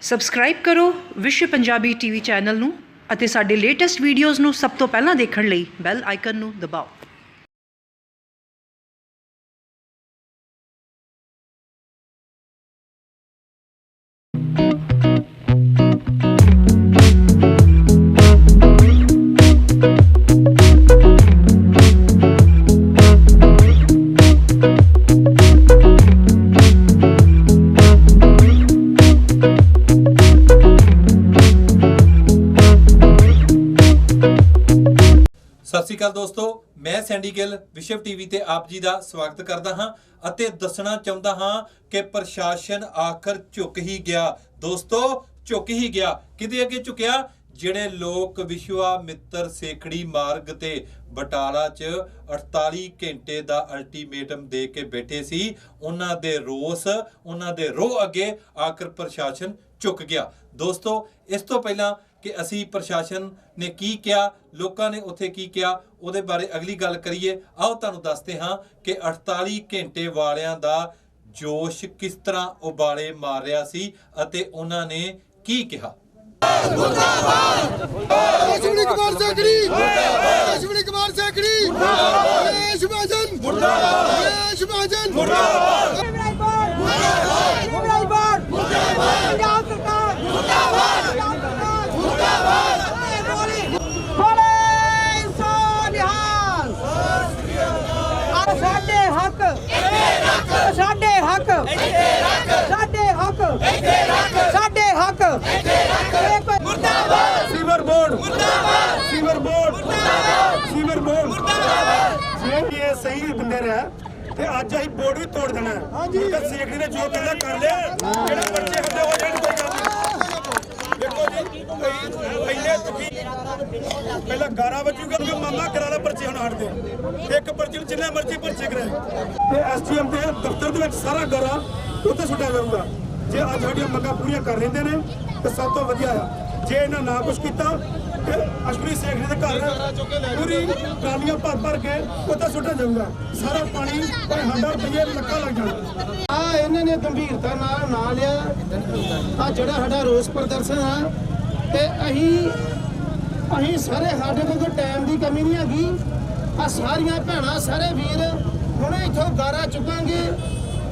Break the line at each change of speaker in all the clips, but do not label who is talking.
Subscribe ਕਰੋ ਵਿਸ਼ਵ Punjabi TV channel ਨੂੰ ਅਤੇ ਸਾਡੇ ਲੇਟੈਸਟ ਵੀਡੀਓਜ਼ ਨੂੰ ਸਭ ਤੋਂ ਪਹਿਲਾਂ ਦੇਖਣ ਲਈ ਬੈਲ ਆਈਕਨ ਨੂੰ ਦਬਾਓ।
ਅਕਾਲ ਦੋਸਤੋ, ਮੈਂ ਸੈਂਡੀ ਗਿੱਲ, ਵਿਸ਼ਵ ਟੀਵੀ ਤੇ ਆਪ ਜੀ ਦਾ ਸਵਾਗਤ ਕਰਦਾ ਹਾਂ ਅਤੇ ਦੱਸਣਾ ਚਾਹੁੰਦਾ ਹਾਂ ਕਿ ਪ੍ਰਸ਼ਾਸਨ ਆਖਰ ਝੁਕ ਹੀ ਗਿਆ। ਦੋਸਤੋ, ਝੁਕ ਹੀ ਗਿਆ। ਕਿਹਦੇ ਅੱਗੇ ਝੁਕਿਆ? ਜਿਹੜੇ ਲੋਕ ਵਿਸ਼ਵਾ ਮਿੱਤਰ ਸੇਖੜੀ ਮਾਰਗ ਤੇ ਬਟਾਲਾ 'ਚ 48 ਘੰਟੇ ਦਾ ਅਲਟੀਮੇਟਮ ਦੇ ਕੇ ਬੈਠੇ ਸੀ, ਉਹਨਾਂ ਦੇ ਰੋਸ, ਉਹਨਾਂ ਦੇ ਰੋਹ ਅੱਗੇ ਆਖਰ ਪ੍ਰਸ਼ਾਸਨ ਝੁਕ ਗਿਆ। ਦੋਸਤੋ, ਇਸ ਤੋਂ ਪਹਿਲਾਂ ਕਿ ਅਸੀਂ ਪ੍ਰਸ਼ਾਸਨ ਨੇ ਕੀ ਕਿਹਾ, ਲੋਕਾਂ ਨੇ ਉੱਥੇ ਕੀ ਕਿਹਾ, ਉਹਦੇ ਬਾਰੇ ਅਗਲੀ ਗੱਲ ਕਰੀਏ। ਆਓ ਤੁਹਾਨੂੰ ਦੱਸਦੇ ਹਾਂ ਕਿ 48 ਘੰਟੇ ਵਾਲਿਆਂ ਦਾ ਜੋਸ਼ ਕਿਸ ਤਰ੍ਹਾਂ ਉਬਾਲੇ ਮਾਰ ਰਿਹਾ ਸੀ ਅਤੇ ਉਹਨਾਂ ਨੇ ਕੀ ਕਿਹਾ।
ਅਸ਼ਵਨੀ ਕੁਮਾਰ ਸੈਕੜੀ! ਅਸ਼ਵਨੀ ਕੁਮਾਰ ਸੈਕੜੀ! ਦੇਸ਼ ਭਾਜਨ ਦੇਸ਼ ਭਾਜਨ
ਮੁਰਦਾਬਾਦ ਮੁਰਦਾਬਾਦ ਮੁਰਦਾਬਾਦ ਪੰਜਾਬ ਸਰਕਾਰ ਮੁਰਦਾਬਾਦ ਮੁਰਦਾਬਾਦ ਮੁਰਦਾਬਾਦ ਬੋਲੇ ਸੋ ਨਿਹਾਲ ਆ ਸਾਡੇ ਹੱਕ ਸਾਡੇ ਹੱਕ ਸਾਡੇ ਹੱਕ। ਸਾਡੇ ਹੱਕ ਮੁਰਦਾਬਾਦ।
Sewer board. ਮੁਰਦਾਬਾਦ। Sewer board. ਮੁਰਦਾਬਾਦ। Sewer board. ਮੁਰਦਾਬਾਦ। ਜੇ ਇਹ ਸਹੀ ਬੰਦੇ ਰਿਹਾ ਤੇ ਅੱਜ ਅਸੀਂ ਬੋਰਡ ਵੀ ਤੋੜ ਦੇਣਾ ਹਾਂਜੀ। ਤਾਂ ਸੇਖੜੀ ਨੇ ਜੋ ਕਹਿੰਦਾ ਕਰ ਲਿਆ। ਜਿਹੜੇ ਬੱਚੇ ਹੁੰਦੇ ਹੋ ਜਾਣ ਕੋਈ ਗੱਲ ਦੇਖੋ ਜੀ ਕਈ- ਤੁਸੀਂ ਪਹਿਲਾਂ 11 ਵਜੂਗਾ ਕਿ ਮਾਮਾ ਕਰਾ ਪਰਚੇ, ਹੁਣ ਹਟਦੇ ਇੱਕ ਪਰਚੇ ਨੂੰ ਜਿੰਨੇ ਮਰਜ਼ੀ ਪਰਚੇ ਕਰਾਏ। ਤੇ ਐਸਟੀਐਮ ਦੇ ਦਫ਼ਤਰ ਦੇ ਵਿੱਚ ਸਾਰਾ ਗਰਾ ਉੱਥੇ ਸੁੱਟਿਆ ਜਾਊਗਾ। ਜੇ ਅੱਜ ਸਾਡੀਆਂ ਮੰਗਾਂ ਪੂਰੀਆਂ ਕਰ ਲੈਂਦੇ ਨੇ, ਤੇ ਸਭ ਤੋਂ ਵਧੀਆ ਆ। ਜੇ ਇਹਨਾਂ ਨਾ ਕੁਝ ਕੀਤਾ, ਤੇ ਅਸ਼ਵਨੀ ਸੇਖਰੀ ਦੇ ਘਰ ਪੂਰੀ ਟਰਾਲੀਆਂ ਭਰ ਭਰ ਕੇ ਉੱਥੇ ਸੁੱਟਿਆ ਜਾਊਗਾ। ਸਾਰਾ ਪਾਣੀ ਕੋਈ ਹੰਡਾ ਰੁਪਏ ਲੱਖਾਂ ਲੱਗ ਜਾਣਾ।
ਆ ਇਹਨਾਂ ਨੇ ਗੰਭੀਰਤਾ ਨਾਲ ਨਾ ਲਿਆ। ਆ ਜਿਹੜਾ ਸਾਡਾ ਰੋਸ ਪ੍ਰਦਰਸ਼ਨ ਆ ਤੇ ਅਸੀਂ ਅਸੀਂ ਸਾਰੇ ਸਾਡੇ ਕੋਲ ਕੋਈ ਟਾਈਮ ਦੀ ਕਮੀ ਨਹੀਂ ਹੈਗੀ। ਆ ਸਾਰੀਆਂ ਭੈਣਾਂ, ਸਾਰੇ ਵੀਰ ਹੁਣੇ ਇੱਥੋਂ ਗਾਰਾ ਚੁੱਕਾਂਗੇ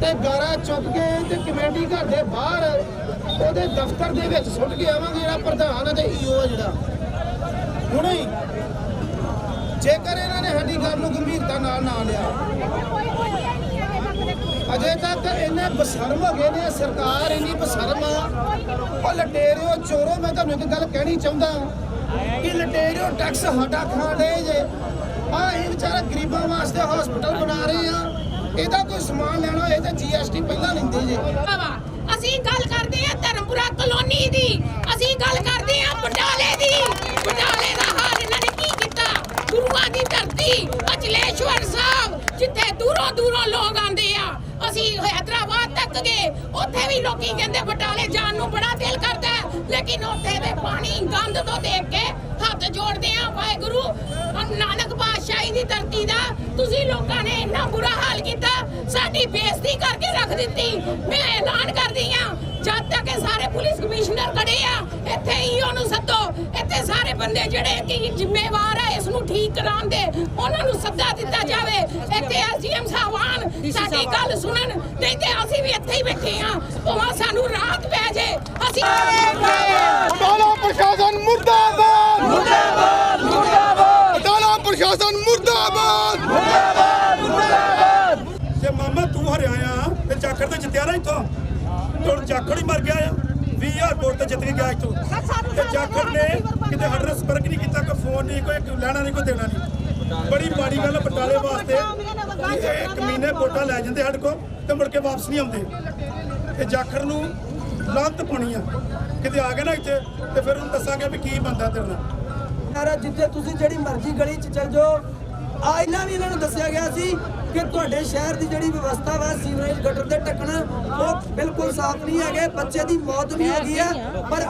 ਤੇ ਗਾਰਾ ਚੁੱਕ ਕੇ ਤੇ ਕਮੇਟੀ ਘਰ ਦੇ ਬਾਹਰ ਉਹਦੇ ਦਫ਼ਤਰ ਦੇ ਵਿੱਚ ਸੁੱਟ ਕੇ ਆਵਾਂਗੇ ਜਿਹੜਾ ਪ੍ਰਧਾਨ ਅਤੇ ਈਓ ਜਿਹੜਾ। ਹੁਣੇ ਜੇਕਰ ਇਹਨਾਂ ਨੇ ਸਾਡੀ ਗੱਲ ਨੂੰ ਗੰਭੀਰਤਾ ਨਾਲ ਨਾ ਲਿਆ। ਅਜੇ ਤੱਕ ਇਹਨੇ ਬਸ਼ਰਮ ਹੋ ਗਏ ਨੇ, ਸਰਕਾਰ ਇੰਨੀ ਬਸ਼ਰਮ ਆ। ਉਹ ਲਟੇਰਿਓ ਚੋਰੋ, ਮੈਂ ਤੁਹਾਨੂੰ ਇੱਕ ਗੱਲ ਕਹਿਣੀ ਚਾਹੁੰਦਾ ਕਿ ਲਟੇਰਿਓ ਟੈਕਸ ਸਾਡਾ ਖਾਣ ਜੇ। ਆ ਇਹ ਵਿਚਾਰਾ ਗਰੀਬਾਂ ਵਾਸਤੇ ਹਸਪੀਟਲ ਬਣਾ ਰਹੇ ਆ। ਇਹਦਾ ਕੋਈ ਸਮਾਨ ਲੈਣਾ ਹੋਏ ਤੇ ਜੀਐਸਟੀ ਪਹਿਲਾਂ ਲੈਂਦੇ ਜੇ।
ਅਸੀਂ ਗੱਲ ਕਰਦੇ ਆ ਧਰਮਪੁਰਾ ਕਲੋਨੀ ਦੀ। ਅਸੀਂ ਗੱਲ ਕਰਦੇ ਆ ਬਟਾਲੇ ਦੀ। ਬਟਾਲੇ ਦਾ ਹਾਲ ਇਹਨਾਂ ਨੇ ਕੀ ਕੀਤਾ? ਗੁਰੂਆਂ ਦੀ ਧਰਤੀ, ਅਚਲੇਸ਼ਵਰ ਸਾਹਿਬ, ਜਿੱਥੇ ਦੂਰੋਂ ਦੂਰੋਂ ਲੋਕ ਆਉਂਦੇ ਆ। ਅਸੀਂ ਹੈਦਰਾਬਾਦ ਤੱਕ ਗਏ। ਉੱਥੇ ਵੀ ਲੋਕੀ ਕਹਿੰਦੇ ਬਟਾਲੇ ਜਾਣ ਨੂੰ ਬੜਾ ਦਿਲ ਕਰਦਾ ਲੇਕਿਨ ਉੱਥੇ ਦੇ ਪਾਣੀ ਗੰਦ ਤੋਂ ਦੇਖ ਕੇ ਹੱਥ ਜੋੜਦੇ ਆ ਵਾਹਿਗੁਰੂ ਨਾਨਕ ਪਾਤਸ਼ਾਹੀ ਦੀ ਧਰਤੀ ਦਾ ਤੁਸੀਂ ਲੋਕਾਂ ਨੇ ਇੰਨਾ ਬੁਰਾ ਹਾਲ ਕੀਤਾ। ਸਾਡੀ ਬੇਇੱਜ਼ਤੀ ਕਰਕੇ ਰੱਖ ਦਿੱਤੀ। ਮੈਂ ਐਲਾਨ ਕਰਦੀ ਆ ਜਦ ਤੱਕ ਇਹ ਸਾਰੇ ਪੁਲਿਸ ਕਮਿਸ਼ਨਰ ਖੜੇ ਆ ਇੱਥੇ ਈਓ ਨੂੰ ਸੱਦੋ। ਇੱਥੇ ਸਾਰੇ ਬੰਦੇ ਜਿਹੜੇ ਕਿ ਜ਼ਿੰਮੇਵਾਰ ਆ ਇਸ ਨੂੰ ਠੀਕ ਕਰਾਉਣ ਦੇ ਉਹਨਾਂ ਨੂੰ ਸੱਦਾ ਦਿੱਤਾ ਜਾਵੇ। ਇੱਥੇ ਐਸਡੀਐਮ ਸਾਹਿਬਾਨ ਸਾਡੀ ਗੱਲ ਸੁਣਨ ਨਹੀਂ ਤੇ ਅਸੀਂ ਵੀ ਇੱਥੇ ਹੀ ਬੈਠੇ ਆ। ਭਾਵੇਂ ਸਾਨੂੰ ਰਾਤ ਪੈ ਜੇ। ਅਸੀਂ
ਅਦਾਲਾ ਪ੍ਰਸ਼ਾਸਨ ਮੁਰਦਾਬਾਦ! ਮੁਰਦਾਬਾਦ! ਮੁਰਦਾਬਾਦ! ਅਦਾਲਾ ਪ੍ਰਸ਼ਾਸਨ ਮੁਰਦਾਬਾਦ! ਮੁਰਦਾਬਾਦ! ਮੁਰਦਾਬਾਦ! ਜੇ ਮਾਮਾ ਤੂੰ ਹਰਿਆ ਆ ਤੇ ਜਾਖੜ ਤੇ ਜਿੱਤਿਆ ਨਾ ਇੱਥੋਂ। ਤੇ ਹੁਣ ਜਾਖੜ ਹੀ ਮਰ ਗਿਆ ਆ। 20000 ਵੋਟ ਤੇ ਜਿੱਤ ਕੇ ਗਿਆ ਇੱਥੋਂ। ਤੇ ਜਾਖੜ ਨੇ ਕਿਤੇ ਸਾਡੇ ਨਾਲ ਸੰਪਰਕ ਨਹੀਂ ਕੀਤਾ ਕੋਈ ਫੋਨ ਨਹੀਂ ਕੋਈ ਲੈਣਾ ਨਹੀਂ ਕੋਈ ਦੇਣਾ ਨਹੀਂ। ਬੜੀ ਮਾੜੀ ਗੱਲ ਆ ਬਟਾਲੇ ਵਾਸਤੇ। ਇੱਕ ਮਹੀਨੇ ਵੋਟਾਂ ਲੈ ਜਾਂਦੇ ਸਾਡੇ ਕੋਲ ਤੇ ਮੁੜ ਕੇ ਵਾਪਸ ਨਹੀਂ ਆਉਂਦੇ। ਤੇ ਜਾਖੜ ਨੂੰ ਲਾਂਤ ਪਾਉਣੀ ਆ। ਕਿਤੇ ਆ ਗਏ ਨਾ ਇੱਥੇ ਤੇ ਫਿਰ ਉਹਨੂੰ ਦੱਸਾਂਗੇ ਵੀ ਕੀ ਬੰਦਾ ਤੇਰੇ ਨਾਲ।
ਯਾਰ ਜਿੱਥੇ ਤੁਸੀਂ ਜਿਹੜੀ ਮਰਜ਼ੀ ਗਲੀ 'ਚ ਚੱਲ ਜਾਓ। ਆ ਇਹਨਾਂ ਵੀ ਇਹਨਾਂ ਨੂੰ ਦੱਸਿਆ ਗਿਆ ਸੀ ਕਿ ਤੁਹਾਡੇ ਸ਼ਹਿਰ ਦੀ ਜਿਹੜੀ ਵਿਵਸਥਾ ਵਾ ਸੀਵਰੇਜ ਗਟਰ ਦੇ ਢੱਕਣ ਉਹ ਬਿਲਕੁਲ ਸਾਫ਼ ਨਹੀਂ ਹੈਗੇ ਬੱਚੇ ਦੀ ਮੌਤ ਵੀ ਹੋ ਗਈ ਹੈ ਪਰ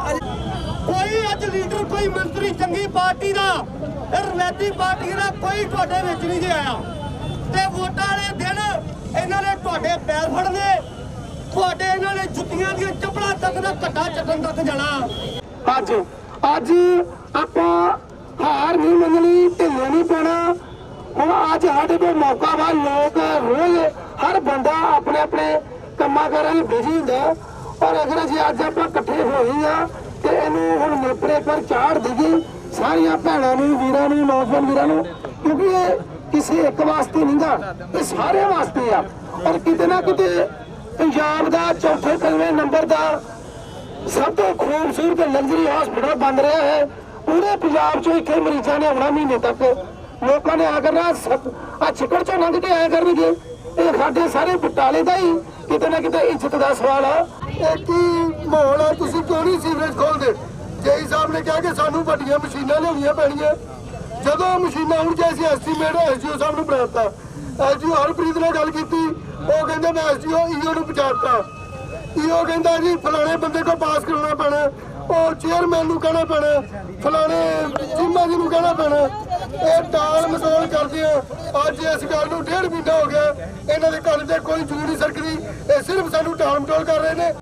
ਕੋਈ ਅੱਜ ਲੀਡਰ ਕੋਈ ਮੰਤਰੀ ਚੰਗੀ ਪਾਰਟੀ ਦਾ ਇਹ ਰਵੈਤੀ ਪਾਰਟੀ ਦਾ ਕੋਈ ਤੁਹਾਡੇ ਵਿੱਚ ਨਹੀਂ ਜੇ ਆਇਆ। ਤੇ ਵੋਟਾਂ ਵਾਲੇ ਦਿਨ ਇਹਨਾਂ ਨੇ ਤੁਹਾਡੇ ਪੈਰ ਫੜਨੇ ਤੁਹਾਡੇ ਇਹਨਾਂ ਨੇ ਜੁੱਤੀਆਂ ਦੀਆਂ ਚੱਪਲਾਂ
ਤੱਕ ਨਾ ਘੱਟਾ ਚੱਟਣ ਤੱਕ ਜਾਣਾ।
ਅੱਜ ਅੱਜ ਆਪਾਂ ਹਾਰ ਨਹੀਂ ਮੰਨਣੀ ਢਿੱਲੇ ਨਹੀਂ ਪੈਣਾ ਹੁਣ ਅੱਜ ਸਾਡੇ ਕੋਲ ਮੌਕਾ ਵਾ, ਲੋਕ ਰੋਜ਼ ਹਰ ਬੰਦਾ ਆਪਣੇ ਆਪਣੇ ਕੰਮਾਂ ਕਾਰਾਂ ਵਿੱਚ ਬਿਜ਼ੀ ਹੁੰਦਾ ਔਰ ਅਗਰ ਜੇ ਅੱਜ ਆਪਾਂ ਇਕੱਠੇ ਹੋਏ ਆ ਤੇ ਇਹਨੂੰ ਹੁਣ ਨੇਪਰੇ ਪਰ ਚਾੜ ਦਈਏ, ਸਾਰੀਆਂ ਭੈਣਾਂ ਨੂੰ, ਵੀਰਾਂ ਨੂੰ, ਨੌਜਵਾਨ ਵੀਰਾਂ ਨੂੰ, ਕਿਉਂਕਿ ਇਹ ਕਿਸੇ ਇੱਕ ਵਾਸਤੇ ਨਹੀਂਗਾ ਇਹ ਸਾਰਿਆਂ ਵਾਸਤੇ ਆ। ਔਰ ਕਿਤੇ ਨਾ ਕਿਤੇ ਪੰਜਾਬ ਦਾ ਚੌਥੇ ਪੰਜਵੇਂ ਨੰਬਰ ਦਾ ਸਭ ਤੋਂ ਖੂਬਸੂਰਤ ਲਗਜ਼ਰੀ ਹਸਪੀਟਲ ਬਣ ਰਿਹਾ ਹੈ। ਪੂਰੇ ਪੰਜਾਬ ਚ ਇੱਥੇ ਮਰੀਜ਼ਾਂ ਨੇ ਆਉਣਾ ਮਹੀਨੇ ਤੱਕ। ਲੋਕਾਂ ਨੇ ਆ ਕਰਨਾ ਆ ਛਿਕੜ ਚੋਂ ਲੰਘ ਕੇ ਆਇਆ ਕਰਨਗੇ। ਇਹ ਸਾਡੇ ਸਾਰੇ ਬਟਾਲੇ ਦਾ ਹੀ ਕਿਤੇ ਨਾ ਕਿਤੇ ਇੱਜ਼ਤ ਦਾ ਸਵਾਲ ਆ।
ਇਹ ਕੀ ਮਾਹੌਲ ਹੈ ਤੁਸੀਂ ਕਿਉਂ ਨਹੀਂ ਸੀਵਰੇਜ ਖੋਲਦੇ? ਜੇਈ ਸਾਹਿਬ ਨੇ ਕਿਹਾ ਕਿ ਸਾਨੂੰ ਵੱਡੀਆਂ ਮਸ਼ੀਨਾਂ ਲਿਆਉਣੀਆਂ ਪੈਣੀਆਂ। ਜਦੋਂ ਮਸ਼ੀਨਾਂ ਹੁਣ ਜੇ ਅਸੀਂ ਐਸਟੀਮੇਟ ਐਸਜੀਓ ਸਾਹਿਬ ਨੂੰ ਬਣਾਤਾ ਐਸਜੀਓ ਹਰਪ੍ਰੀਤ ਨਾਲ ਗੱਲ ਕੀਤੀ। ਉਹ ਕਹਿੰਦੇ, ਮੈਂ ਐਸਜੀਓ ਈਓ ਨੂੰ ਪਹੁੰਚਾਤਾ। ਈਓ ਕਹਿੰਦਾ ਜੀ, ਫਲਾਣੇ ਬੰਦੇ ਕੋ ਪਾਸ ਕਰਾਉਣਾ ਪੈਣਾ। ਉਹ ਚੇਅਰਮੈਨ ਨੂੰ ਕਹਿਣਾ ਪੈਣਾ। ਫਲਾਣੇ ਚੀਮਾ ਜੀ ਨੂੰ ਕਹਿਣਾ ਪੈਣਾ। ਇਹ ਟਾਲ ਮਟੋਲ ਕਰਦੇ ਆ ਅੱਜ ਇਸ ਗੱਲ ਨੂੰ ਡੇਢ ਮਹੀਨਾ ਹੋ ਗਿਆ। ਇਹਨਾਂ ਦੇ ਘਰ ਤੇ ਕੋਈ ਜੂ ਨਹੀਂ ਸਰਕਦੀ। ਇਹ ਸਿਰਫ ਸਾਨੂੰ ਟਾਲ ਮਟੋਲ ਕਰ ਰਹੇ ਨੇ।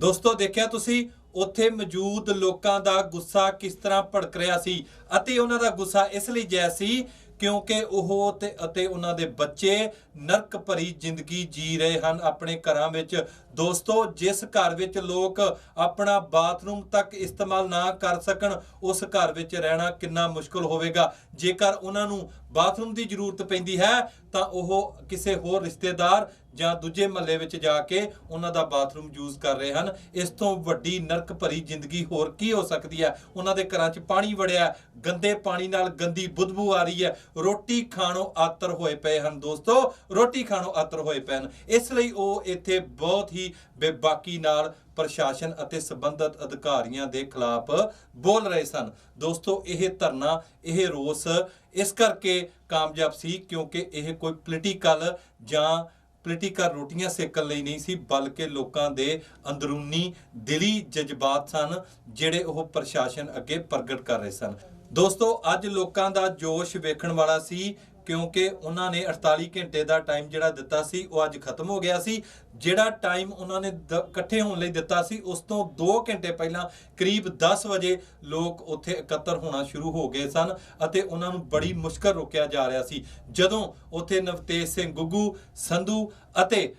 ਦੋਸਤੋ, ਦੇਖਿਆ ਤੁਸੀਂ, ਉੱਥੇ ਮੌਜੂਦ ਲੋਕਾਂ ਦਾ ਗੁੱਸਾ ਕਿਸ ਤਰ੍ਹਾਂ ਭੜਕ ਰਿਹਾ ਸੀ ਅਤੇ ਉਹਨਾਂ ਦਾ ਗੁੱਸਾ ਇਸ ਲਈ ਜੈ ਸੀ ਕਿਉਂਕਿ ਉਹ ਤੇ ਅਤੇ ਉਹਨਾਂ ਦੇ ਬੱਚੇ ਨਰਕ ਭਰੀ ਜ਼ਿੰਦਗੀ ਜੀ ਰਹੇ ਹਨ। ਆਪਣੇ ਘਰਾਂ ਵਿੱਚ ਦੋਸਤੋ, ਜਿਸ ਘਰ ਵਿੱਚ ਲੋਕ ਆਪਣਾ ਬਾਥਰੂਮ ਤੱਕ ਇਸਤੇਮਾਲ ਨਾ ਕਰ ਸਕਣ, ਉਸ ਘਰ ਵਿੱਚ ਰਹਿਣਾ ਕਿੰਨਾ ਮੁਸ਼ਕਲ ਹੋਵੇਗਾ। ਜੇਕਰ ਉਹਨਾਂ ਨੂੰ ਬਾਥਰੂਮ ਦੀ ਜ਼ਰੂਰਤ ਪੈਂਦੀ ਹੈ, ਤਾਂ ਉਹ ਕਿਸੇ ਹੋਰ ਰਿਸ਼ਤੇਦਾਰ ਜਾਂ ਦੂਜੇ ਮਹੱਲੇ ਵਿੱਚ ਜਾ ਕੇ ਉਹਨਾਂ ਦਾ ਬਾਥਰੂਮ ਯੂਜ਼ ਕਰ ਰਹੇ ਹਨ। ਇਸ ਤੋਂ ਵੱਡੀ ਨਰਕ ਭਰੀ ਜ਼ਿੰਦਗੀ ਹੋਰ ਕੀ ਹੋ ਸਕਦੀ ਹੈ? ਉਹਨਾਂ ਦੇ ਘਰਾਂ 'ਚ ਪਾਣੀ ਵੜਿਆ, ਗੰਦੇ ਪਾਣੀ ਨਾਲ ਗੰਦੀ ਬਦਬੂ ਆ ਰਹੀ ਹੈ। ਰੋਟੀ ਖਾਣੋਂ ਆਤਰ ਹੋਏ ਪਏ ਹਨ ਦੋਸਤੋ, ਰੋਟੀ ਖਾਣੋਂ ਆਤਰ ਹੋਏ ਪਏ ਹਨ। ਇਸ ਲਈ ਉਹ ਇੱਥੇ ਬਹੁਤ ਹੀ ਬੇਬਾਕੀ ਨਾਲ ਪ੍ਰਸ਼ਾਸਨ ਅਤੇ ਸੰਬੰਧਿਤ ਅਧਿਕਾਰੀਆਂ ਦੇ ਖਿਲਾਫ ਬੋਲ ਰਹੇ ਸਨ। ਦੋਸਤੋ, ਇਹ ਧਰਨਾ, ਇਹ ਰੋਸ ਇਸ ਕਰਕੇ ਕਾਮਯਾਬ ਸੀ ਕਿਉਂਕਿ ਇਹ ਕੋਈ ਪੋਲੀਟੀਕਲ ਜਾਂ ਪੋਲੀਟੀਕਲ ਰੋਟੀਆਂ ਸੇਕਣ ਲਈ ਨਹੀਂ ਸੀ, ਬਲਕਿ ਲੋਕਾਂ ਦੇ ਅੰਦਰੂਨੀ ਦਿਲੀ ਜਜ਼ਬਾਤ ਸਨ ਜਿਹੜੇ ਉਹ ਪ੍ਰਸ਼ਾਸਨ ਅੱਗੇ ਪ੍ਰਗਟ ਕਰ ਰਹੇ ਸਨ। ਦੋਸਤੋ, ਅੱਜ ਲੋਕਾਂ ਦਾ ਜੋਸ਼ ਵੇਖਣ ਵਾਲਾ ਸੀ ਕਿਉਂਕਿ ਉਹਨਾਂ ਨੇ 48 ਘੰਟੇ ਦਾ ਟਾਈਮ ਜਿਹੜਾ ਦਿੱਤਾ ਸੀ, ਉਹ ਅੱਜ ਖਤਮ ਹੋ ਗਿਆ ਸੀ। ਜਿਹੜਾ ਟਾਈਮ ਉਹਨਾਂ ਨੇ ਦ- ਇਕੱਠੇ ਹੋਣ ਲਈ ਦਿੱਤਾ ਸੀ, ਉਸ ਤੋਂ 2 ਘੰਟੇ ਪਹਿਲਾਂ ਕਰੀਬ 10 ਵਜੇ ਲੋਕ ਉੱਥੇ ਇਕੱਤਰ ਹੋਣਾ ਸ਼ੁਰੂ ਹੋ ਗਏ ਸਨ ਅਤੇ ਉਹਨਾਂ ਨੂੰ ਬੜੀ ਮੁਸ਼ਕਲ ਰੋਕਿਆ ਜਾ ਰਿਹਾ ਸੀ। ਜਦੋਂ ਉੱਥੇ ਨਵਤੇਜ ਸਿੰਘ ਗੁੱਗੂ, ਸੰਧੂ ਅਤੇ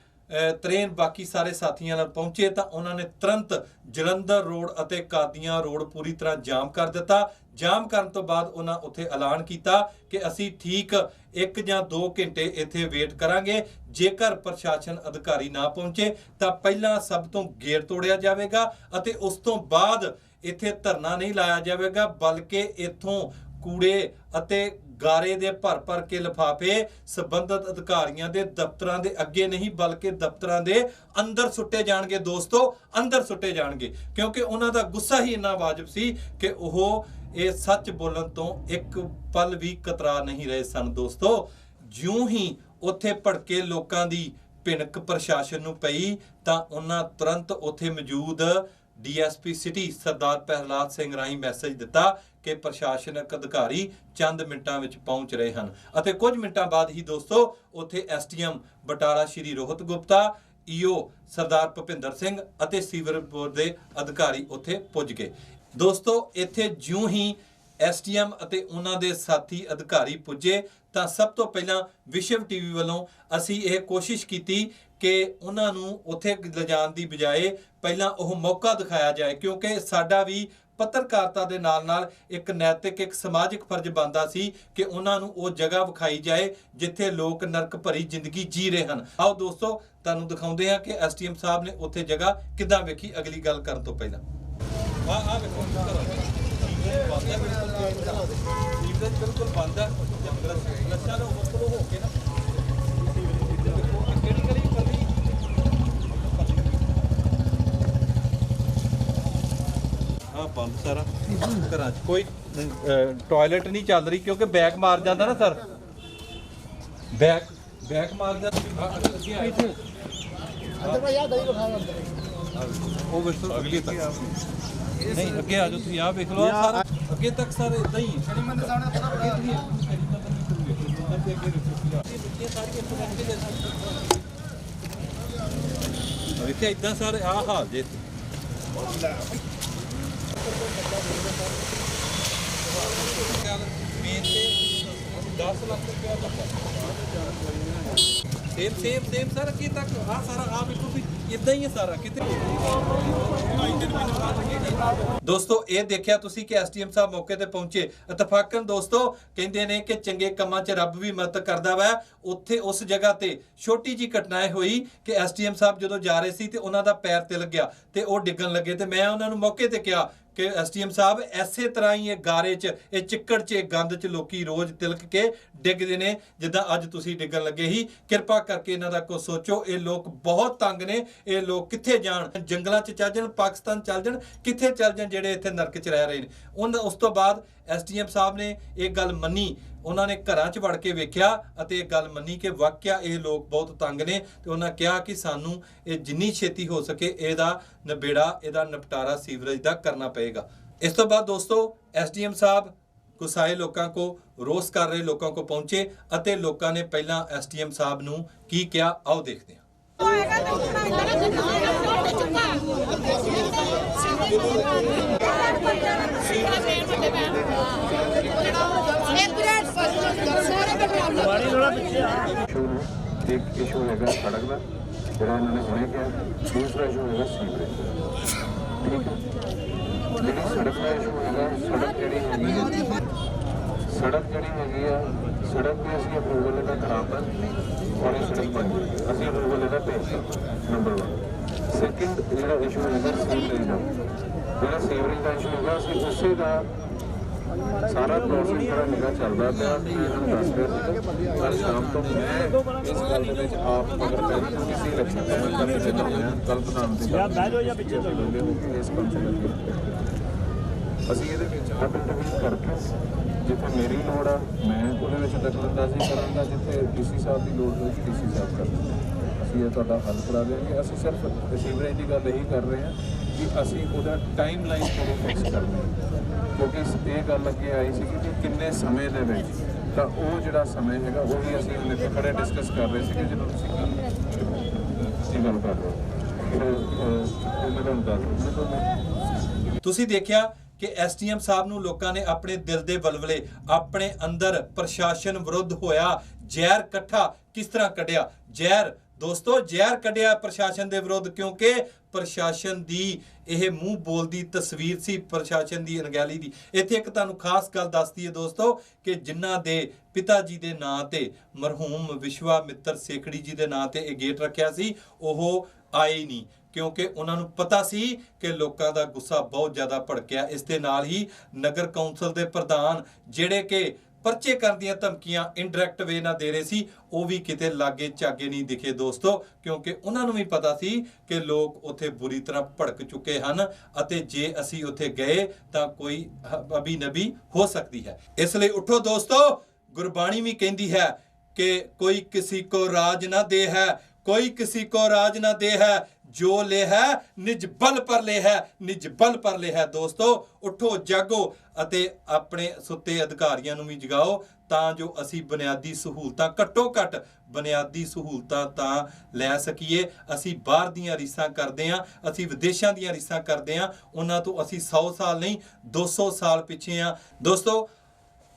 ਤਰੇਨ ਬਾਕੀ ਸਾਰੇ ਸਾਥੀਆਂ ਨਾਲ ਪਹੁੰਚੇ ਤਾਂ ਉਹਨਾਂ ਨੇ ਤੁਰੰਤ ਜਲੰਧਰ ਰੋਡ ਅਤੇ ਕਾਦੀਆਂ ਰੋਡ ਪੂਰੀ ਤਰ੍ਹਾਂ ਜਾਮ ਕਰ ਦਿੱਤਾ। ਜਾਮ ਕਰਨ ਤੋਂ ਬਾਅਦ ਉਹਨਾਂ ਉੱਥੇ ਐਲਾਨ ਕੀਤਾ ਕਿ ਅਸੀਂ ਠੀਕ 1 ਜਾਂ 2 ਘੰਟੇ ਇੱਥੇ ਵੇਟ ਕਰਾਂਗੇ। ਜੇਕਰ ਪ੍ਰਸ਼ਾਸਨ ਅਧਿਕਾਰੀ ਨਾ ਪਹੁੰਚੇ ਤਾਂ ਪਹਿਲਾਂ ਸਭ ਤੋਂ ਗੇਟ ਤੋੜਿਆ ਜਾਵੇਗਾ ਅਤੇ ਉਸ ਤੋਂ ਬਾਅਦ ਇੱਥੇ ਧਰਨਾ ਨਹੀਂ ਲਾਇਆ ਜਾਵੇਗਾ, ਬਲਕਿ ਇੱਥੋਂ ਕੂੜੇ ਅਤੇ ਗਾਰੇ ਦੇ ਭਰ ਭਰ ਕੇ ਲਿਫਾਫੇ ਸਬੰਧਤ ਅਧਿਕਾਰੀਆਂ ਦੇ ਦਫ਼ਤਰਾਂ ਦੇ ਅੱਗੇ ਨਹੀਂ, ਬਲਕਿ ਦਫ਼ਤਰਾਂ ਦੇ ਅੰਦਰ ਸੁੱਟੇ ਜਾਣਗੇ ਦੋਸਤੋ, ਅੰਦਰ ਸੁੱਟੇ ਜਾਣਗੇ। ਕਿਉਂਕਿ ਉਹਨਾਂ ਦਾ ਗੁੱਸਾ ਹੀ ਇੰਨਾ ਵਾਜਬ ਸੀ ਕਿ ਉਹ ਇਹ ਸੱਚ ਬੋਲਣ ਤੋਂ ਇੱਕ ਪਲ ਵੀ ਕਤਰਾ ਨਹੀਂ ਰਹੇ ਸਨ ਦੋਸਤੋ। ਜਿਉਂ ਹੀ ਉੱਥੇ ਭੜਕੇ ਲੋਕਾਂ ਦੀ ਭਿਣਕ ਪ੍ਰਸ਼ਾਸਨ ਨੂੰ ਪਈ, ਤਾਂ ਉਹਨਾਂ ਤੁਰੰਤ ਉੱਥੇ ਮੌਜੂਦ ਡੀਐਸਪੀ ਸਿਟੀ ਸਰਦਾਰ ਪ੍ਰਹਲਾਦ ਸਿੰਘ ਰਾਹੀਂ ਮੈਸੇਜ ਦਿੱਤਾ ਕਿ ਪ੍ਰਸ਼ਾਸਨਿਕ ਅਧਿਕਾਰੀ ਚੰਦ ਮਿੰਟਾਂ ਵਿੱਚ ਪਹੁੰਚ ਰਹੇ ਹਨ। ਅਤੇ ਕੁਝ ਮਿੰਟਾਂ ਬਾਅਦ ਹੀ ਦੋਸਤੋ, ਉੱਥੇ ਐਸਟੀਐਮ ਬਟਾਲਾ ਸ਼੍ਰੀ ਰੋਹਤ ਗੁਪਤਾ ਈਓ ਸਰਦਾਰ ਭੁਪਿੰਦਰ ਸਿੰਘ ਅਤੇ ਸੀਵਰ ਬੋਰਡ ਦੇ ਅਧਿਕਾਰੀ ਉੱਥੇ ਪੁੱਜ ਗਏ। ਦੋਸਤੋ, ਇੱਥੇ ਜਿਉਂ ਹੀ ਐਸਟੀਐਮ ਅਤੇ ਉਹਨਾਂ ਦੇ ਸਾਥੀ ਅਧਿਕਾਰੀ ਪੁੱਜੇ, ਤਾਂ ਸਭ ਤੋਂ ਪਹਿਲਾਂ ਵਿਸ਼ਵ ਟੀਵੀ ਵੱਲੋਂ ਅਸੀਂ ਇਹ ਕੋਸ਼ਿਸ਼ ਕੀਤੀ ਕਿ ਉਹਨਾਂ ਨੂੰ ਉੱਥੇ ਲਿਜਾਣ ਦੀ ਬਜਾਏ ਪਹਿਲਾਂ ਉਹ ਮੌਕਾ ਦਿਖਾਇਆ ਜਾਏ, ਕਿਉਂਕਿ ਸਾਡਾ ਵੀ ਪੱਤਰਕਾਰਤਾ ਦੇ ਨਾਲ ਨਾਲ ਇੱਕ ਨੈਤਿਕ, ਇੱਕ ਸਮਾਜਿਕ ਫਰਜ਼ ਬਣਦਾ ਸੀ ਕਿ ਉਹਨਾਂ ਨੂੰ ਉਹ ਜਗ੍ਹਾ ਵਿਖਾਈ ਜਾਏ ਜਿੱਥੇ ਲੋਕ ਨਰਕ ਭਰੀ ਜ਼ਿੰਦਗੀ ਜੀ ਰਹੇ ਹਨ। ਆਓ ਦੋਸਤੋ, ਤੁਹਾਨੂੰ ਦਿਖਾਉਂਦੇ ਹਾਂ ਕਿ ਐਸਟੀਐਮ ਸਾਹਿਬ ਨੇ ਉੱਥੇ ਜਗ੍ਹਾ ਕਿੱਦਾਂ ਵੇਖੀ। ਅਗਲੀ ਗੱਲ ਕਰਨ ਤੋਂ ਪਹਿਲਾਂ। ਆ ਆ ਵੇਖੋ ਸੀਵਰੇਜ ਬਿਲਕੁਲ ਬੰਦ ਹੈ। ਲੱਛਾਂ ਦਾ ਓਵਰਫਲੋ ਹੋ ਕੇ ਨਾ। ਕਿਹੜੀ ਕਿਹੜੀ ਆ ਬੰਦ ਸਾਰਾ। ਘਰਾਂ 'ਚ ਕੋਈ ਟਾਇਲਟ ਨਹੀਂ ਚੱਲ ਰਹੀ ਕਿਉਂਕਿ ਬੈਕ ਮਾਰ ਜਾਂਦਾ ਨਾ ਸਰ। ਬੈਕ ਬੈਕ ਮਾਰ ਜਾਂਦਾ। ਅੱਗੇ ਆਏ। ਉਹ ਵੇਖੋ ਅਗਲੀ ਤੱਕ। ਨਹੀਂ ਅੱਗੇ ਆ ਜਾਓ ਤੁਸੀਂ ਆਹ ਵੇਖ ਲਓ ਸਾਰਾ। ਅੱਗੇ ਤੱਕ ਸਾਰੇ ਇਦਾਂ ਹੀ ਸ਼ਨੀ ਮੰਦਰ ਸਾਹਮਣੇ ਪਤਾ ਅੱਗੇ ਇੱਥੇ ਇਦਾਂ ਸਾਰੇ ਆਹ ਹਾਲ ਜੇ ਇੱਥੇ। ਤੇ 10 ਲੱਖ ਰੁਪਇਆ ਲੱਗਾ ਸੇਮ ਸੇਮ ਸੇਮ ਸਰ ਕੀ ਤੱਕ ਆ ਸਾਰਾ ਆ ਵੇਖੋ ਵੀ ਇਦਾਂ ਹੀ ਹੈ ਸਾਰਾ ਕਿਤੇ ਦੋਸਤੋ ਇਹ ਦੇਖਿਆ ਤੁਸੀਂ ਕਿ ਐਸਟੀਐਮ ਸਾਹਿਬ ਮੌਕੇ ਤੇ ਪਹੁੰਚੇ ਇਤਫਾਕਨ ਦੋਸਤੋ ਕਹਿੰਦੇ ਨੇ ਕਿ ਚੰਗੇ ਕੰਮਾਂ 'ਚ ਰੱਬ ਵੀ ਮਦਦ ਕਰਦਾ ਵਾ ਉੱਥੇ ਉਸ ਜਗ੍ਹਾ ਤੇ ਛੋਟੀ ਜੀ ਘਟਨਾ ਇਹ ਹੋਈ ਕਿ ਐਸਟੀਐਮ ਸਾਹਿਬ ਜਦੋਂ ਜਾ ਰਹੇ ਸੀ ਤੇ ਉਹਨਾਂ ਦਾ ਪੈਰ ਤੇ ਲੱਗਿਆ ਤੇ ਉਹ ਡਿੱਗਣ ਲੱਗੇ ਤੇ ਮੈਂ ਉਹਨਾਂ ਨੂੰ ਮੌਕੇ ਤੇ ਕਿਹਾ ਕਿ ਐਸਟੀਐਮ ਸਾਹਿਬ, ਐਸੇ ਤਰ੍ਹਾਂ ਹੀ ਇਹ ਗਾਰੇ 'ਚ, ਇਹ ਚਿੱਕੜ 'ਚ, ਇਹ ਗੰਦ 'ਚ ਲੋਕੀ ਰੋਜ਼ ਤਿਲਕ ਕੇ ਡਿੱਗਦੇ ਨੇ, ਜਿੱਦਾਂ ਅੱਜ ਤੁਸੀਂ ਡਿੱਗਣ ਲੱਗੇ ਹੀ ਕਿਰਪਾ ਕਰਕੇ ਇਹਨਾਂ ਦਾ ਕੋ ਸੋਚੋ। ਇਹ ਲੋਕ ਬਹੁਤ ਤੰਗ ਨੇ। ਇਹ ਲੋਕ ਕਿੱਥੇ ਜਾਣ? ਜੰਗਲਾਂ 'ਚ ਚੱਲ ਜਾਣ, ਪਾਕਿਸਤਾਨ ਚੱਲ ਜਾਣ, ਕਿੱਥੇ ਚੱਲ ਜਾਣ ਜਿਹੜੇ ਇੱਥੇ ਨਰਕ 'ਚ ਰਹਿ ਰਹੇ ਨੇ? ਉਹਨਾਂ, ਉਸ ਤੋਂ ਬਾਅਦ ਐਸਟੀਐਮ ਸਾਹਿਬ ਨੇ ਇਹ ਗੱਲ ਮੰਨੀ, ਉਹਨਾਂ ਨੇ ਘਰਾਂ 'ਚ ਵੜ ਕੇ ਵੇਖਿਆ ਅਤੇ ਇਹ ਗੱਲ ਮੰਨੀ ਕਿ ਵਾਕਿਆ ਇਹ ਲੋਕ ਬਹੁਤ ਤੰਗ ਨੇ ਤੇ ਉਹਨਾਂ ਕਿਹਾ ਕਿ ਸਾਨੂੰ ਇਹ ਜਿੰਨੀ ਛੇਤੀ ਹੋ ਸਕੇ ਇਹਦਾ ਨਿਬੇੜਾ, ਇਹਦਾ ਨਿਪਟਾਰਾ ਸੀਵਰੇਜ ਦਾ ਕਰਨਾ ਪਏਗਾ। ਇਸ ਤੋਂ ਬਾਅਦ ਦੋਸਤੋ ਐਸਡੀਐਮ ਸਾਹਿਬ ਗੁਸਾਏ ਲੋਕਾਂ ਕੋ, ਰੋਸ ਕਰ ਰਹੇ ਲੋਕਾਂ ਕੋ ਪਹੁੰਚੇ ਅਤੇ ਲੋਕਾਂ ਨੇ ਪਹਿਲਾਂ ਐਸਡੀਐਮ ਸਾਹਿਬ ਨੂੰ ਕੀ ਕਿਹਾ, ਆਓ ਦੇਖਦੇ ਹਾਂ।
ਇਸ਼ੂ ਨੂੰ, ਇੱਕ ਇਸ਼ੂ ਹੈਗਾ ਸੜਕ ਦਾ, ਜਿਹੜਾ ਇਹਨਾਂ ਨੇ ਹੁਣੇ ਕਿਹਾ। ਦੂਸਰਾ ਇਸ਼ੂ ਹੈਗਾ ਸੀਵਰੇਜ ਠੀਕ ਹੈ? ਜਿਹੜੀ ਸੜਕ ਦਾ ਇਸ਼ੂ ਹੈਗਾ, ਸੜਕ ਜਿਹੜੀ ਹੈਗੀ ਹੈ ਸੜਕ ਜਿਹੜੀ ਹੈਗੀ ਆ, ਸੜਕ ਤੇ ਅਸੀਂ ਅਪਰੂਵਲ ਇਹਦਾ ਕਰਾਤਾ ਔਰ ਇਹ ਸੜਕ ਬਣ ਗਈ। ਅਸੀਂ ਅਪਰੂਵਲ ਇਹਦਾ ਭੇਜ ਨੰਬਰ 1 ਸੈਕਿੰਡ ਜਿਹੜਾ ਇਸ਼ੂ ਹੈਗਾ ਸੀਵਰੇਜ ਦਾ, ਜਿਹੜਾ ਸੀਵਰੇਜ ਦਾ ਇਸ਼ੂ ਹੈਗਾ, ਅਸੀਂ ਉਸੇ ਦਾ ਸਾਰਾ ਪ੍ਰੋਸੈਸ ਜਿਹੜਾ ਹੈਗਾ ਚੱਲਦਾ ਪਿਆ ਇਹਨਾਂ ਨੂੰ ਦੱਸ ਰਿਹਾ ਕੱਲ ਸ਼ਾਮ ਤੋਂ ਮੈਂ ਇਸ ਗੱਲ ਦੇ ਵਿੱਚ ਆਪ ਮਗਰ ਪੈ ਕਿਸੇ ਇਲੈਕਸ਼ਨ ਤੋਂ ਮੈਂ ਕਰਕੇ ਚੱਲ ਰਿਹਾ ਕੱਲ ਪ੍ਰਧਾਨ ਦੀ ਯਾਰ ਬਹਿ ਜਾਓ ਜਾਂ ਪਿੱਛੇ ਚੱਲੋ ਇਸ ਲੱਗੇ ਅਸੀਂ ਇਹਦੇ ਵਿੱਚ ਅਬ ਇੰਟਰਵਿਊ ਕਰਕੇ ਜਿੱਥੇ ਮੇਰੀ ਲੋੜ ਆ ਮੈਂ ਉਹਦੇ ਵਿੱਚ ਦਖਲਅੰਦਾਜ਼ੀ ਕਰਾਂਗਾ ਜਿੱਥੇ ਡੀਸੀ ਸਾਹਿਬ ਦੀ ਲੋੜ ਹੋਈ ਡੀਸੀ ਸਾਹਿਬ ਕਰਨਗੇ ਅਸੀਂ ਇਹ ਤੁਹਾਡਾ ਹੱਲ ਕਰਾ ਦੇਵਾਂਗੇ ਅਸੀਂ ਸਿਰਫ ਸੀਵਰੇਜ ਦੀ ਗੱਲ ਇਹੀ ਕਰ ਰਹੇ ਹਾਂ ਕਿ ਅਸੀਂ ਉਹਦਾ ਟਾਈਮ ਲਾਈਨ ਫਿਕਸ ਕਰਨਾ ਹੈ ਇਹ ਗੱਲ ਅੱਗੇ ਆਈ ਸੀ ਕਿ ਕਿੰਨੇ ਸਮੇਂ ਦੇ ਵਿੱਚ ਤਾਂ ਉਹ ਜਿਹੜਾ ਸਮੇਂ ਹੈਗਾ, ਉਹ ਵੀ ਅਸੀਂ ਹੁਣ ਖੜੇ ਡਿਸਕਸ ਕਰ ਰਹੇ ਸੀ ਕਿ ਜਦੋਂ ਤੁਸੀਂ ਤੁਸੀਂ ਗੱਲ ਕਰ ਰਹੇ ਹੋ ਮੈਂ ਤੁਹਾਨੂੰ ਦੱਸ ਦਿੰਦਾ
ਤੁਸੀਂ ਦੇਖਿਆ ਕਿ ਐਸਡੀਐਮ ਸਾਹਿਬ ਨੂੰ ਲੋਕਾਂ ਨੇ ਆਪਣੇ ਦਿਲ ਦੇ ਬਲਬਲੇ, ਆਪਣੇ ਅੰਦਰ ਪ੍ਰਸ਼ਾਸਨ ਵਿਰੁੱਧ ਹੋਇਆ ਜ਼ਹਿਰ ਇਕੱਠਾ ਕਿਸ ਤਰ੍ਹਾਂ ਕੱਢਿਆ? ਜ਼ਹਿਰ ਦੋਸਤੋ, ਜ਼ਹਿਰ ਕੱਢਿਆ ਪ੍ਰਸ਼ਾਸਨ ਦੇ ਵਿਰੁੱਧ ਕਿਉਂਕਿ ਪ੍ਰਸ਼ਾਸਨ ਦੀ ਇਹ ਮੂੰਹ ਬੋਲਦੀ ਤਸਵੀਰ ਸੀ ਪ੍ਰਸ਼ਾਸਨ ਦੀ ਅਣਗਹਿਲੀ ਦੀ। ਇੱਥੇ ਇੱਕ ਤੁਹਾਨੂੰ ਖਾਸ ਗੱਲ ਦੱਸਦੀ ਹੈ ਦੋਸਤੋ ਕਿ ਜਿਨ੍ਹਾਂ ਦੇ ਪਿਤਾ ਜੀ ਦੇ ਨਾਂ ਤੇ ਮਰਹੂਮ ਵਿਸ਼ਵਾ ਮਿੱਤਰ ਸੇਖੜੀ ਜੀ ਦੇ ਨਾਂ ਤੇ ਇਹ ਗੇਟ ਰੱਖਿਆ ਸੀ, ਉਹ ਆਏ ਹੀ ਨਹੀਂ ਕਿਉਂਕਿ ਉਹਨਾਂ ਨੂੰ ਪਤਾ ਸੀ ਕਿ ਲੋਕਾਂ ਦਾ ਗੁੱਸਾ ਬਹੁਤ ਜ਼ਿਆਦਾ ਭੜਕਿਆ। ਇਸ ਦੇ ਨਾਲ ਹੀ ਨਗਰ ਕੌਂਸਲ ਦੇ ਪ੍ਰਧਾਨ ਜਿਹੜੇ ਕਿ ਪਰਚੇ ਕਰਨ ਦੀਆਂ ਧਮਕੀਆਂ ਇਨਡਾਇਰੈਕਟ ਵੇ ਨਾਲ ਦੇ ਰਹੇ ਸੀ। ਉਹ ਵੀ ਕਿਤੇ ਲਾਗੇ ਚਾਗੇ ਨਹੀਂ ਦਿਖੇ ਦੋਸਤੋ, ਕਿਉਂਕਿ ਉਹਨਾਂ ਨੂੰ ਵੀ ਪਤਾ ਸੀ ਕਿ ਲੋਕ ਉੱਥੇ ਬੁਰੀ ਤਰ੍ਹਾਂ ਭੜਕ ਚੁੱਕੇ ਹਨ ਅਤੇ ਜੇ ਅਸੀਂ ਉੱਥੇ ਗਏ ਤਾਂ ਕੋਈ ਅਬੀ ਨਬੀ ਹੋ ਸਕਦੀ ਹੈ। ਇਸ ਲਈ ਉਠੋ ਦੋਸਤੋ, ਗੁਰਬਾਣੀ ਵੀ ਕਹਿੰਦੀ ਹੈ ਕਿ ਕੋਈ ਕਿਸੇ ਕੋ ਰਾਜ ਨਾ ਦੇ ਹੈ, ਕੋਈ ਕਿਸੇ ਕੋ ਰਾਜ ਨਾ ਦੇ ਹੈ ਜੋ ਲੈ ਹੈ, ਨਿਜ ਬਲ ਪਰ ਲੈ ਹੈ, ਨਿਜ ਬਲ ਪਰ ਲੈ ਹੈ ਦੋਸਤੋ, ਉਠੋ, ਜਾਗੋ ਅਤੇ ਆਪਣੇ ਸੁੱਤੇ ਅਧਿਕਾਰੀਆਂ ਨੂੰ ਵੀ ਜਗਾਓ, ਤਾਂ ਜੋ ਅਸੀਂ ਬੁਨਿਆਦੀ ਸਹੂਲਤਾਂ ਘੱਟੋ ਘੱਟ ਬੁਨਿਆਦੀ ਸਹੂਲਤਾਂ ਤਾਂ ਲੈ ਸਕੀਏ। ਅਸੀਂ ਬਾਹਰ ਦੀਆਂ ਰੀਸਾਂ ਕਰਦੇ ਹਾਂ, ਅਸੀਂ ਵਿਦੇਸ਼ਾਂ ਦੀਆਂ ਰੀਸਾਂ ਕਰਦੇ ਹਾਂ, ਉਹਨਾਂ ਤੋਂ ਅਸੀਂ 100 ਸਾਲ ਨਹੀਂ 200 ਸਾਲ ਪਿੱਛੇ ਆ ਦੋਸਤੋ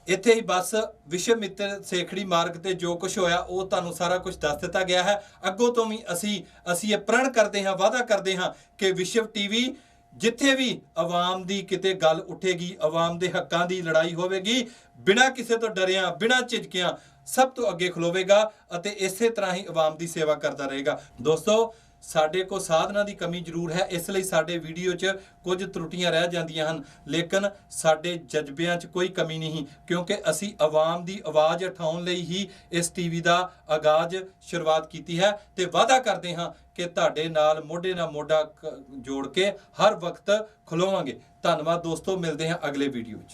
ਇੱਥੇ ਹੀ ਬਸ ਵਿਸ਼ਵ ਮਿੱਤਰ ਸੇਖੜੀ ਮਾਰਗ ਤੇ ਜੋ ਕੁਝ ਹੋਇਆ, ਉਹ ਤੁਹਾਨੂੰ ਸਾਰਾ ਕੁਝ ਦੱਸ ਦਿੱਤਾ ਗਿਆ ਹੈ। ਅੱਗੋਂ ਤੋਂ ਵੀ ਅਸੀਂ ਅਸੀਂ ਇਹ ਪ੍ਰਣ ਕਰਦੇ ਹਾਂ, ਵਾਅਦਾ ਕਰਦੇ ਹਾਂ ਕਿ ਵਿਸ਼ਵ ਟੀਵੀ ਜਿੱਥੇ ਵੀ ਆਵਾਮ ਦੀ ਕਿਤੇ ਗੱਲ ਉੱਠੇਗੀ, ਆਵਾਮ ਦੇ ਹੱਕਾਂ ਦੀ ਲੜਾਈ ਹੋਵੇਗੀ, ਬਿਨਾਂ ਕਿਸੇ ਤੋਂ ਡਰਿਆਂ, ਬਿਨਾਂ ਝਿਜਕਿਆਂ ਸਭ ਤੋਂ ਅੱਗੇ ਖਲੋਵੇਗਾ ਅਤੇ ਇਸੇ ਤਰ੍ਹਾਂ ਹੀ ਆਵਾਮ ਦੀ ਸੇਵਾ ਕਰਦਾ ਰਹੇਗਾ। ਦੋਸਤੋ ਸਾਡੇ ਕੋ ਸਾਧਨਾਂ ਦੀ ਕਮੀ ਜ਼ਰੂਰ ਹੈ, ਇਸ ਲਈ ਸਾਡੇ ਵੀਡੀਓ 'ਚ ਕੁਝ ਤਰੁੱਟੀਆਂ ਰਹਿ ਜਾਂਦੀਆਂ ਹਨ। ਲੇਕਿਨ ਸਾਡੇ ਜਜ਼ਬਿਆਂ 'ਚ ਕੋਈ ਕਮੀ ਨਹੀਂ, ਕਿਉਂਕਿ ਅਸੀਂ ਆਵਾਮ ਦੀ ਆਵਾਜ਼ ਉਠਾਉਣ ਲਈ ਹੀ ਇਸ ਟੀਵੀ ਦਾ ਆਗਾਜ਼ ਸ਼ੁਰੂਆਤ ਕੀਤੀ ਹੈ ਤੇ ਵਾਅਦਾ ਕਰਦੇ ਹਾਂ ਕਿ ਤੁਹਾਡੇ ਨਾਲ ਮੋਢੇ ਨਾਲ ਮੋਢਾ ਕ- ਜੋੜ ਕੇ ਹਰ ਵਕਤ ਖਲੋਵਾਂਗੇ। ਧੰਨਵਾਦ ਦੋਸਤੋ, ਮਿਲਦੇ ਹਾਂ ਅਗਲੇ ਵੀਡੀਓ 'ਚ।